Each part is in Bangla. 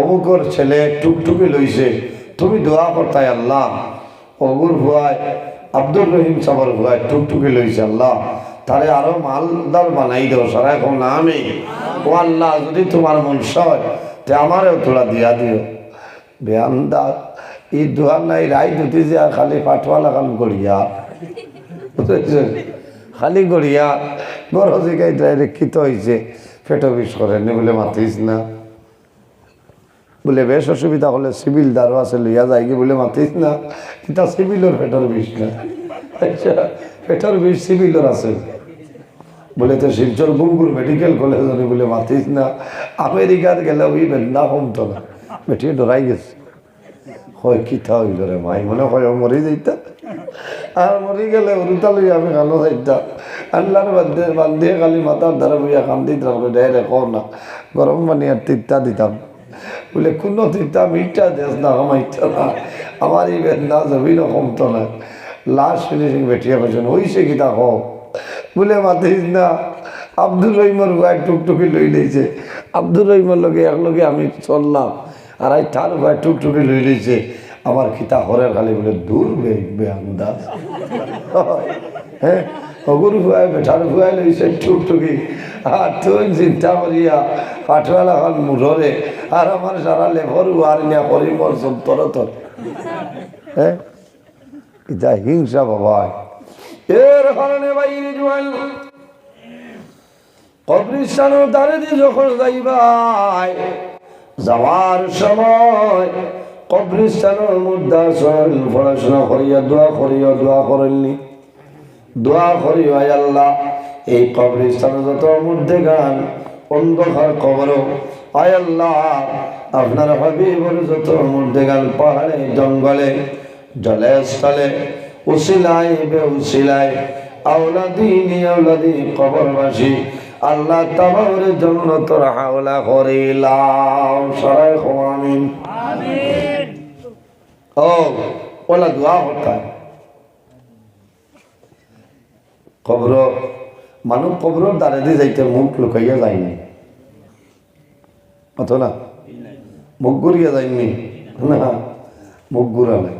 অমুকর ছেলে টুকটুকি লইছে তুমি দোয়া করতাই আল্লাহ। অগুর ভুয়ায় আব্দুর রহিম সাবর ভুয়ায় টুকটুকি লইছে আল্লাহ। তারে আরও মালদার বানাই দেও সারা এখন না আমি। ও আল্লাহ, যদি তোমার মনস হয় তে আমারও তোরা দিয়া দিও বেয়ান্দা এই দোয়ার নাই রাই দুটি যে খালি পাঠওয়া লাগান করিয়া? খালি গড়িয়া বড় জায়গায় ডাইরেক্ষিত হয়েছে পেটো বিষ করেনি বলে মাতিস না। বলে, বেশ অসুবিধা হলে সিভিল দ্বারও আছে লইয়া যায় কি? বলে, মাতিস না, এটা সিভিলের পেটের বিষ না। আচ্ছা পেটের বিষ সিভিলের আছে। বলে, তো শিলচর গুঙ্গুর মেডিকেল কলেজ বলে, মাতিস না, আমেরিকার গেলে ওই বেদনা কমতো না। বেটিয়ে ডরাই গেছে। হয় কিতা হইল রে মাই? মনে হয় মরি যাইতা। আর মরি গেলে উরুতা লই আমি কালো যাইতা। আল্লাহর বান্ধে বান্ধিয়ে খালি মাথার দ্বারা বইয়া কান্দি তারপরে দেয় রে না। গরম পানি আর তিত্তা দিতাম। বলে, কোনো তিত্তা মিঠা দেশ না আমাইতা না, আমার এই বেদনা জমিনও কমতো না। লাস্ট ফিনিশিং বেটিয়ে পেছন হইছে কিতা কও বলে, মাতিস না আব্দুর রহিমর ভাই টুকটুকি লই লইছে। আব্দুর রহিমর লগে একলগে আমি চললাম, আর আই তার ভাই টুকটুকি লই লইছে। আমার খিতা হরের খালি বলে, দূর বে আন্দাজ হ্যাঁ অগুর ভুয়াই বেঠার ভুয়াই লইছে টুকটুকি। আর তুই চিন্তা করিয়া পাঠওয়ালা হল মুঠরে। আর আমার সারা লেভর আর নিয়া করি মোর সব তর। হ্যাঁ এটা হিংসা বাবা। এর কারণে বাইরে জোয়াল কবরিস্তানের দ্বারে দিয়ে যখন যাইবাই, যাওয়ার সময় কবরিস্তানের মধ্যে পড়াশোনা করিয়া, দোয়া করিয়া, দোয়া করেননি। দোয়া করি আয় আল্লাহ। এই কবরিস্তানে যত মধ্যে গান অন্ধকার কবর আয় আল্লাহ। আপনার হাবিবর যত মধ্যে গান পাহাড়ে জঙ্গলে জলে স্থলে উসিলাই বে উসিলাই আওলাদি নি আওলাদি কবরবাসী আল্লাহ তাবাউর জন্য তোর হাওলা করিলাম। সরাই আমিন। ও ওলা দোয়া হতা কবর মানুষ কবরের দ্বারে দিয়ে যাইতে মুখ লুকাইয়া যায়নি অত না? মুখ ঘুরিয়া যায়নি না, মুখ ঘুরা নাই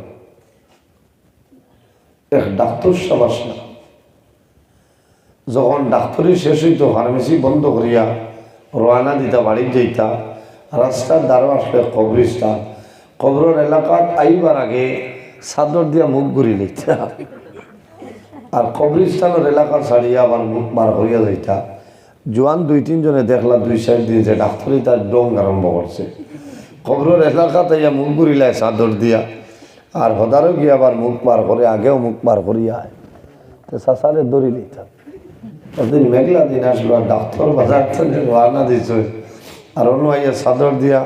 এক ডাক্তার আসলা যখন ডাক্তারি শেষ হইতো ফার্মেসি বন্ধ করিয়া রওনা দিতা বাড়ির যাইতা রাস্তার দ্বারা আসলে কবরিস্তান কবরের এলাকাত আইবার আগে চাদর দিয়া মুখ ঘুরি লইতা। আর কবরিস্তানের এলাকা ছাড়িয়া আবার মুখ বার করিয়া যাইতা। জোয়ান দুই তিনজনে দেখলা দুই সাইড দিয়ে যে ডাক্তারি তার ডং আরম্ভ করছে। কবরের এলাকাতে ইয়া মুখ ঘুরিলায় চাদর দিয়া। আর হদারও গিয়ে আবার মুখ পার করে, আগেও মুখ পার করিয়া তো সাসারে দড়ি দিতাম। ওদিন মেঘলা দিন আসলো আর ডাক্তার বাজার থেকে দিছ। আর অন্য আইয়া চাদর দিয়া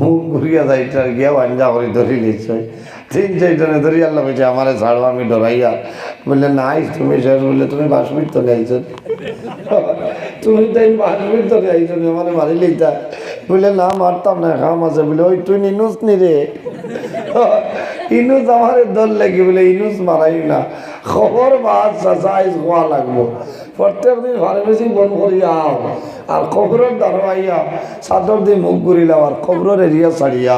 মুখ ঘুরিয়া যাইটার গিয়াও আঞ্জা করে ধরি নিচ্ছ তিন চারজনে ধরি আল্লাহ বলছে, আমারে ছাড়ো, আমি ডরাইয়া। বললে নাই তুমি শেষ। বললে, তুমি বাসমির তো নেইছ তুমি তাই বাসমির তো নেইছ আমার মারি লইতা। বলে না, মারতাম না খাম আছে। বলে ওই তুই নিনুস নি রে? ইনুস আমার দল লাগি। বলে ইনুস মারাই না। খবর বাদ সাইজ হওয়া লাগবো। প্রত্যেক দিন ফার্মেসি বন্ধ করিয়া আর খবরের দাঁড়াইয়া চাদর দিয়ে মুখ ঘুরিলাম, আর খবরের এরিয়া ছাড়িয়া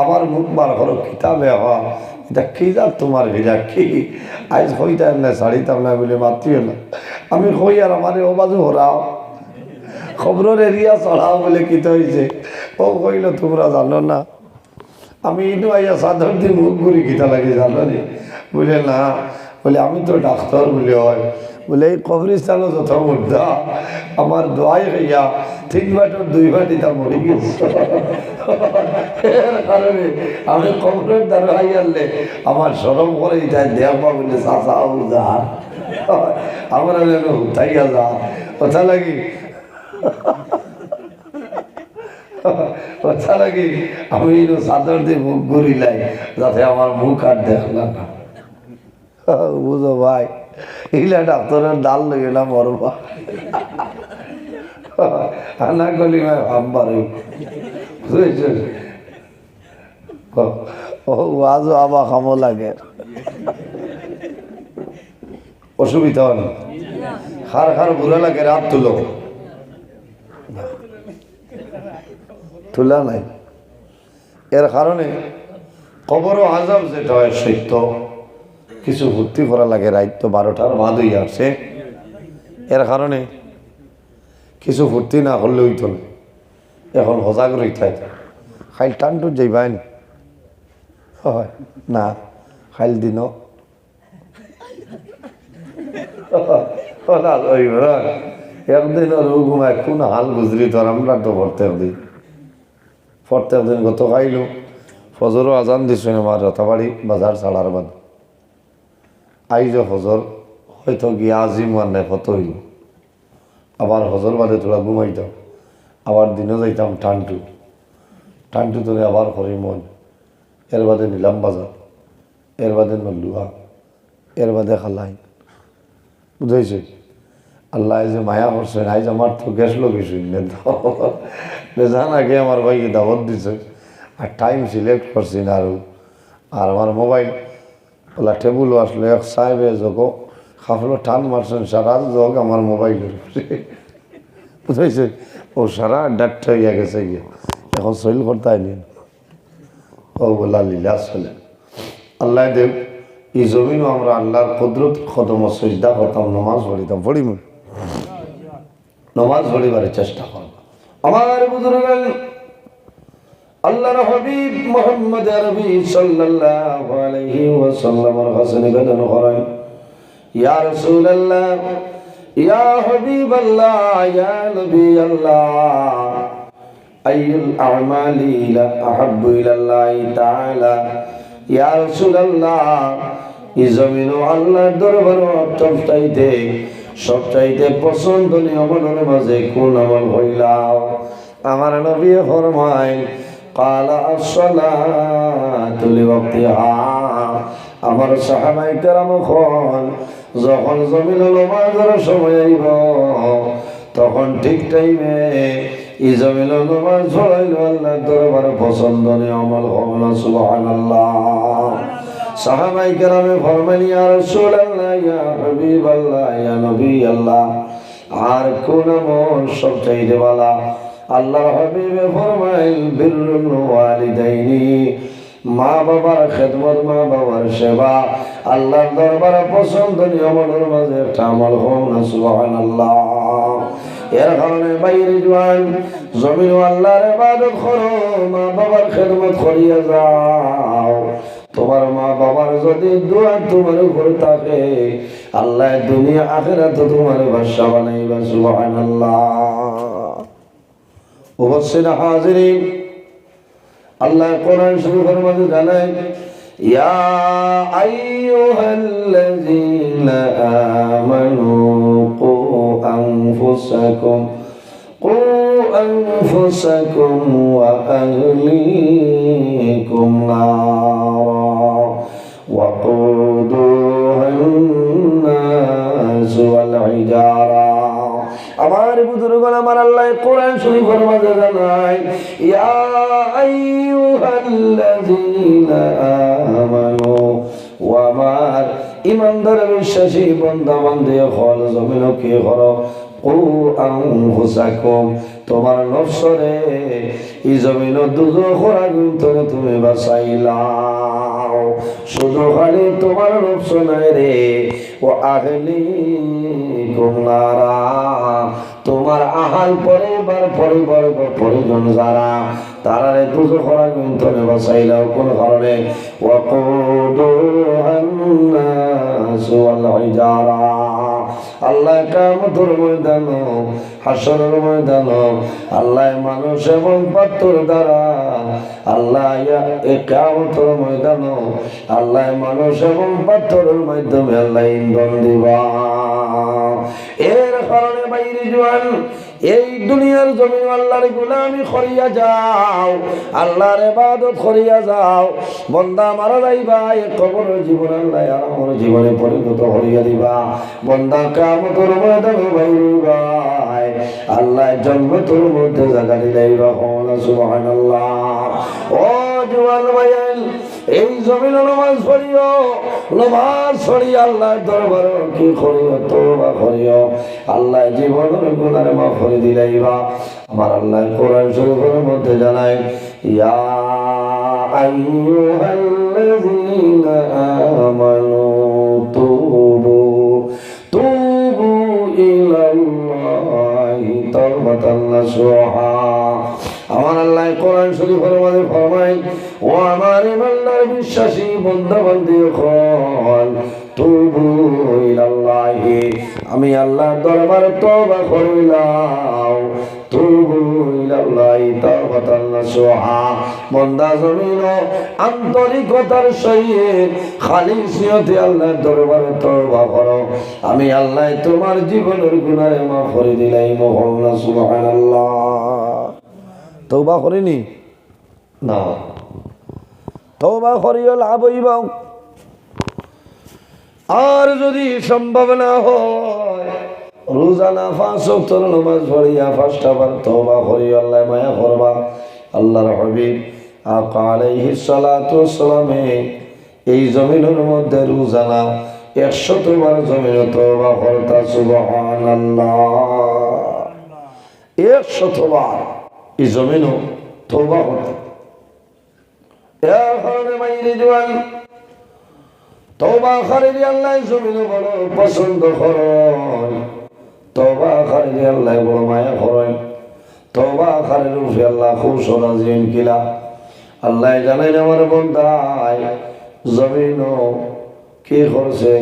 আবার মুখ বার করো কিতাবে হওয়া এটা কি যাক তোমার ভিজা কি? আজ হইতাম না ছাড়িতাম না বলে মাত্রিও না। আমি হই আর আমার ও বাজু হরাও। খবরের এরিয়া চড়াও বলে কি হয়েছে ও কইল, তোমরা জানো না, আমি ইনু আইয়া সাধারণ দিন মুখ ঘুরি গীতা লাগে জানো নি? বলে, না। বলে, আমি তো ডাক্তার বলে হয়। বলে, এই মুদ্রা আমার দোয়াই হইয়া তিন বাটর দুই বাটি তা মরে গেছে। কারণে আমি কবরের দ্বারা আইয়ালে আমার সরম করে যায় দেহবা বলে চাষা যা আমরা যেন উঠাইয়া যা কথা লাগি? কথা লাগি? আমি চাদর দিয়ে মুখ ঘুরিলাই, যাতে আমার মুখ আর দেখলাম বুঝো ভাই। ইলা ডাক্তারের ডাল না মরবা আনা গলি ভাই ভাববার ও আবা খামো লাগে। অসুবিধা হয় না? খার খার বুড়া লাগে, রাত তুলো। তোলা নাই। এর কারণে কবর আজাব যেটা হয়, সত্য। কিছু ভর্তি করা লাগে, রাত তো বারোটার বাদ হয়ে আসে। এর কারণে কিছু ভর্তি না করলে হইতো না। এখন সজাগ রইতে খাইল টানটু যাইবাই হয়, না, খাইল দিন। একদিন আর ঘুমায়, কোন হাল গুজরি তোর আমরা তো প্রত্যেক দিন প্রত্যেক দিন গত খাইলো। ফজরও আজান দিছো আমার রথাবাড়ি, বাজার ছাড়ার বাদ। আইজ ফজর হয়তো গিয়া আজিম মানে কত হইল? আবার হজর বাদে তোরা ঘুমাইতাম আবার দিনও যাইতাম টানটু। টানটু তোরে আবার হরিমন এর বাদে নিলাম বাজার, এর বাদে নল্লুয়া, এর বাদে খালাই। বুঝাইছে? আল্লাহ যে মায়া করছেন আইজ আমার তো গ্যাস লোকেশন জান আগে আমার ভাইকে দাওয়াত দিছে। আর টাইম সিলেক্ট করছি না আরও আর আমার মোবাইল ওলা টেবুলও আসলো এক সাহেবে যোগ খাফলো টান মারছেন, সারা যোগ আমার মোবাইলের বুঝাইছে, ও সারা ডাক্তার হইয়া গেছে গিয়ে। এখন শৈল করতে আইনি। ও বলা লীলা চলে। আল্লাহ দেব, এই জমিনও আমরা আল্লাহর কুদরত কদম সজদা করতাম, নমাজ পড়িতাম, পড়িম। নমাজ পড়িবারের চেষ্টা করব। আমার বুজুর্গ আল্লাহর হাবিব মোহাম্মদ আরবি সাল্লাল্লাহু আলাইহি ওয়াসাল্লামের কাছে নিবেদন করেন, ইয়া রাসূলুল্লাহ, ইয়া হাবিবাল্লাহ, ইয়া নবী আল্লাহ আইয়ুল আমালি লা আহাব্বু ইলাল্লাহি তাআলা, ইয়া রাসূলুল্লাহ এই জমিন আল্লাহর দরবার সবচাইতে সবচাইতে পছন্দনীয় আমলের মাঝে কোন আমল হইলাম আমার নবী ফরমায় কালা আসসালাতু লিওয়াক্তিহা আমার সাহাবাই কেরাম খন, যখন জমিন নামাজের সময় আইব, তখন ঠিক টাইমে ই জমিন নামাজ ছড়াইল আল্লাহ দরবার পছন্দনীয় আমল হল সুবহানাল্লাহ। সাহাবাই কেরামে ফরমান ইয়া রাসূলুল্লাহ, ইয়া হাবিবাল্লাহ, ইয়া নবী আল্লাহ, আর কোন আমল সবচাইতে বালা আল্লাহর হাবিবে ফরমাইল বিররুল ওয়ালিদাইনি। মা বাবার খেদমত, মা বাবার সেবা, আল্লাহর দরবারে পছন্দনীয় আমলের মাঝে একটা আমল হোক না, সুবহানাল্লাহ। এর কারণে বাইরে জোয়ান জমিন আল্লাহর ইবাদত করো, মা বাবার খেদমত করিয়া যাও। তোমার মা বাবার যদি দোয়া তোমার উপর থাকে, আল্লাহ দুনিয়া আখেরাতে তোমার বাসা বানাইবা, সুবহানাল্লাহ। উপস্থিত হাজিরিন। আল্লাহ কোরআন শরীফের মধ্যে জানায়, ইয়া আইয়ুহাল্লাযীনা আমানু কু আনফুসাকুম কু আনফুসাকুম ওয়া আহলিকুম নারা। ইয়া আইয়ুহাল্লাযীনা আমানু ও আমার ইমানদার বিশ্বাসী বান্দা বান্দে হল জমিন কে করো ও আনফুসাকুম, তোমার নফসরে ই জমিন দুজো খোরা কিন্তু তুমি বাঁচাইলাও। শুধু খালি তোমার রে, ও আহলি কুমারা তোমার আহাল পরিবার পরে পরিজন যারা তারা রে দুজো খোরা কিন্তু বাঁচাইলাও কোন কারণে। আল্লাহ কামতুর ময়দান, হাসরের ময়দান আল্লাহ মানুষ এবং পাত্তর দ্বারা আল্লাহ কামতুর ময়দান আল্লাহ মানুষ এবং পাত্তরের মাধ্যমে আল্লাহ ইন্ধন দিবা। এর কারণে বাইরে জোয়ান এই দুনিয়ার জমিন আল্লাহর গুলামি করিয়া যাও, আল্লাহর ইবাদত করিয়া যাও। বন্দা মারা যাইবা, এ কবর জীবন আল্লাহ আমার জীবনে পরিণত করিয়া দিবা। বন্দা কামতর ময়দান বাইরুবাই আল্লাহ জন্মতর মধ্যে জায়গা দিলাইবা সুবহানাল্লাহ। ও জোয়ান ভাইয়াল এই জমিন নমাজ পড়িও, নমাজ পড়ি আল্লাহর দরবার কি করিও তোবা করিও। আল্লাহ জীবনের গুণারে মাফ করে দিলাইবা আমার আল্লাহ কোরআন শরীফের মধ্যে জানায়, ইয়া আইয়ুহাল্লাযীনা আমানু তুবু তুবু ইলাল্লাহি তাওবাতান নাসুহা। আমার আল্লাহ কোরআন শরীফের মধ্যে ফরমায়, ওয়া বিশ্বাসী বন্ধু বান্ধব হল তুবু ইলাল্লাহি, আমি আল্লাহর দরবারে তওবা করিলাম। তুবু ইলাল্লাহি তাওবাতান নাসুহা। বন্দা জমিন আন্তরিকতার সহিত খালিস নিয়তে আল্লাহর দরবারে তওবা করো। আমি আল্লাহ তোমার জীবনের গুনাহে মাফ করে দিলাই মোহাম্মদ সুবহানাল্লাহ। তৌবা করিনি? না। তৌবা করিও, লাভ হইব। আর যদি সম্ভব না হয় রোজানা পাঁচ সপ্তর নমাজ পড়িয়া পাঁচটা বার তৌবা আল্লাহ মায়া করবা। আল্লাহর হবিব আলাইহি সালাতু সালামে এই জমিনের মধ্যে রোজানা একশত বার জমিন তৌবা করতা, সুবহানাল্লাহ। একশত বার এই জমিনও তৌবা করতা। কারণে মাইরে জোয়ান তওবা খারিজি আল্লাহ পছন্দ করেন তওবা খারিজি আল্লাহ বড় মায়া করেন তওবা খারির উপরে আল্লাহ খুব সরাজিন কিলা। আল্লাহ জানেন আমার বন্ধায় জমিন কি করছে?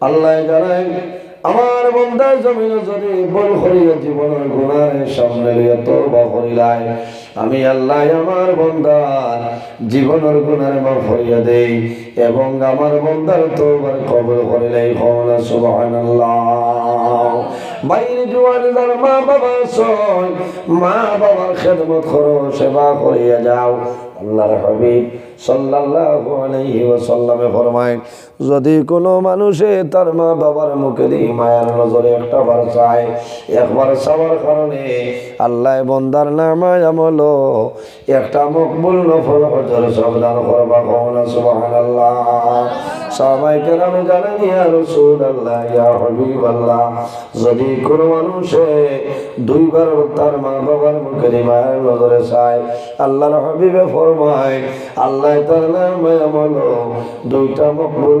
আল্লাহ জানেন আমার বন্ধার জমিন যদি বল করিয়া জীবনের গুণারে সামনে লিয়ে তওবা করিলাই। আমি আল্লাহ আমার বন্দার জীবনের গুণারে মাফ করিয়া দেই এবং আমার বন্দার তোবার কবল করিলাই হওয়া সুবহানাল্লাহ। বাইরে জোয়ান যার মা বাবা সয় মা বাবার খেদমত করো, সেবা করিয়া যাও। আল্লাহর হাবিব সাল্লাল্লাহু আলাইহি ওয়াসাল্লামে ফরমায় যদি কোনো মানুষে তার মা বাবার মুখে দিয়ে মায়ার নজরে একটা বার চায়, একবার চাওয়ার কারণে আল্লাহ বন্দার নামায় আমল। একটা মকবুল নফল হজর সাবধান করবা কওনা সুবহানাল্লাহ। সবাই কেরামে জানেন, ইয়া রাসূলুল্লাহ, ইয়া হাবিবাল্লাহ। যদি কোনো মানুষে দুইবার তার মা বাবার মুখে মায়ার নজরে চায়, আল্লাহর হাবিবে ফরমায়, আল্লাহ তার নামে আমল। দুইটা মকবুল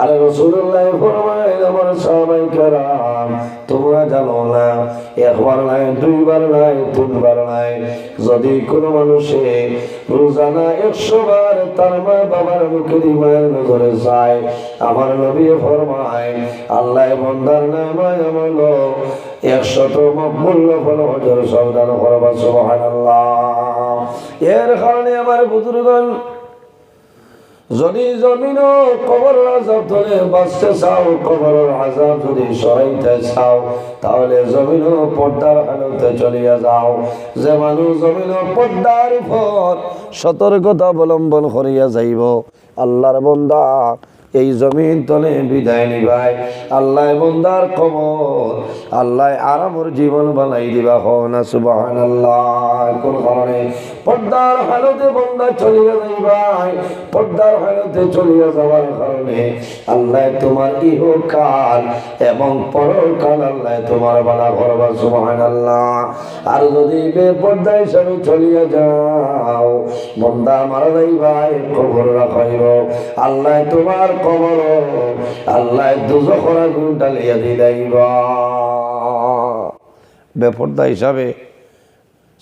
আরে রসুল্লাহ ফরমায় আমার সবাই কারাম, তোমরা জানো না, একবার নাই, দুইবার নাই, তিনবার নাই। যদি কোনো মানুষে রোজানা একশো বার তার মা বাবার মুখে মায়ের নজরে যায় আমার নবী ফরমায়, আল্লাহ বন্দার নামায় আমল, একশত মকবুল ফল হজর সাবধান করবা সুবহানাল্লাহ। এর কারণে আমার বুজুর্গণ যদি জমিন কবর আজাব ধরে, বাঁচতে চাও কবর আজাব যদি সরাইতে চাও, তাহলে জমিন পর্দার হালতে চলিয়া যাও। যে মানুষ জমিন পর্দার উপর সতর্কতা অবলম্বন করিয়া যাইব, আল্লাহর বন্দা এই জমিন তলে বিদায় নিবাই। আল্লাহ বন্দার কবর, আল্লাহ আরামর জীবন বানাই দিবা হনা আল্লাহ কোন কারণে পর্দার হালতে বন্দা চলিয়া যাইবাই, পর্দার হালতে চলিয়া যাওয়ার কারণে আল্লাহ তোমার ইহকাল এবং পরকাল আল্লাহ তোমার বালা করবা সুবাহান আল্লাহ আর যদি বেপর্দা হিসাবে চলিয়া যাও, বন্দা মারা যাইবাই খবর রাখাইব। আল্লাহ তোমার কবর, আল্লাহ দুজখর আগুন ডালিয়া দিলাইবা বেপর্দা হিসাবে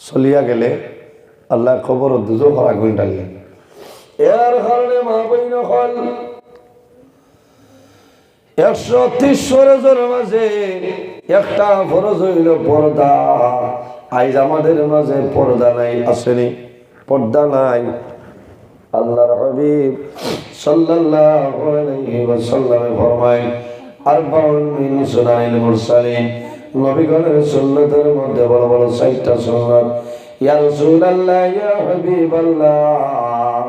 চলিয়া গেলে আল্লাহ খবর দুজখর আগুন ডালিয়া এর কারণে মা বইন হল একশো ত্রিশ ফরজের মাঝে একটা ফরজ হইল পর্দা। আইজ আমাদের মাঝে পর্দা নাই, আসেনি। পর্দা নাই। আল্লাহর হাবিব সাল্লাল্লাহু আলাইহি ওয়াসাল্লামে ফরমায় মিন সুনানিল মুরসালিন। নবীগণের সুন্নতের মধ্যে বড় বড় চারটা সুন্নাত। ইয়া রাসূলুল্লাহ ইয়া হাবিবাল্লাহ।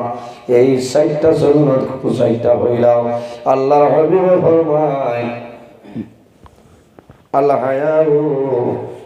এই সাইটটা সুন্নাত সাইটটা হইলাম। আল্লাহর হাবিবে ফরমায় আল হায়াউ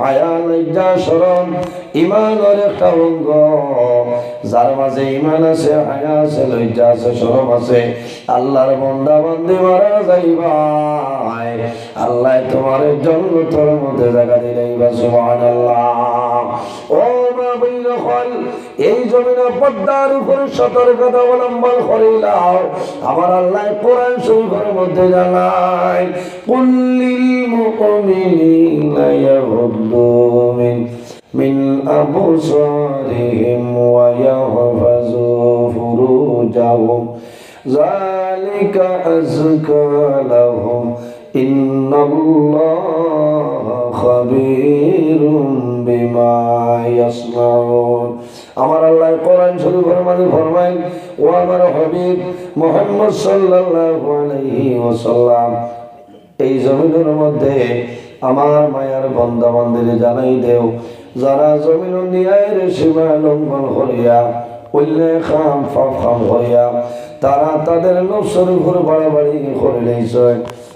হায়া লজ্জা শরম ইমানের একটা অঙ্গ। যার মাঝে ইমান আছে, হায়া আছে, লজ্জা আছে, শরম আছে। আল্লাহর বন্দা বন্দি মারা যাইবাই আল্লাহ তোমার জন্য তোর মধ্যে জায়গা দিলে সুবহানাল্লাহ। ও মা হল এই জমিনে পদ্মার উপরে সতর্কতা অবলম্বন করিলাও আমার আল্লাহ কোরআন শরীফের মধ্যে জানায় কুল্লিল মুকমিনিনা ইয়াহুদ্দু মিন মিন আবসারিহিম ওয়া ইয়াহফাযু ফুরুজাহুম। যালিকা আযকা লাহুম, ইন্নাল্লাহা খাবীরুম বিমা ইয়াসনাউন। আমার আল্লাহ কোরআন শরীফের মাঝে ফরমায়, ও আমার হাবিব মোহাম্মদ সাল্লাল্লাহু আলাইহি ওয়াসাল্লাম, এই জমিনের মধ্যে আমার মায়ার বন্ধা বান্ধবী জানাই দেও, যারা জমিন ন্যায়ের সীমা লঙ্ঘন করিয়া উল্লেখ খাম ফাম করিয়া তারা তাদের নফসের উপর বাড়াবাড়ি করে লইছে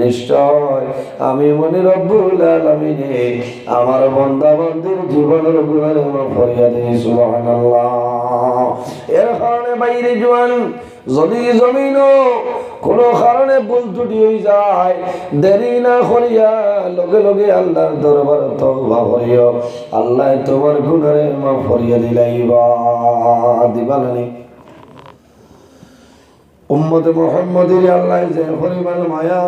নিশ্চয়। আমি মনে রব্বুল আলামিনে আমার বন্দা বান্দির জীবনের গুণের মাফ করিয়া দেই, সুবহানাল্লাহ। এর কারণে বাইরে জোয়ান, যদি জমিন কোন কারণে ভুল ত্রুটি হয়ে যায়, দেরি না করিয়া লগে লগে আল্লাহর দরবার তওবা করিও। আল্লাহ তোমার গুণের মাফ করিয়া দিলাইবা দিবা উম্মতে মুহাম্মদের আল্লাহ যে পরিমাণ মায়া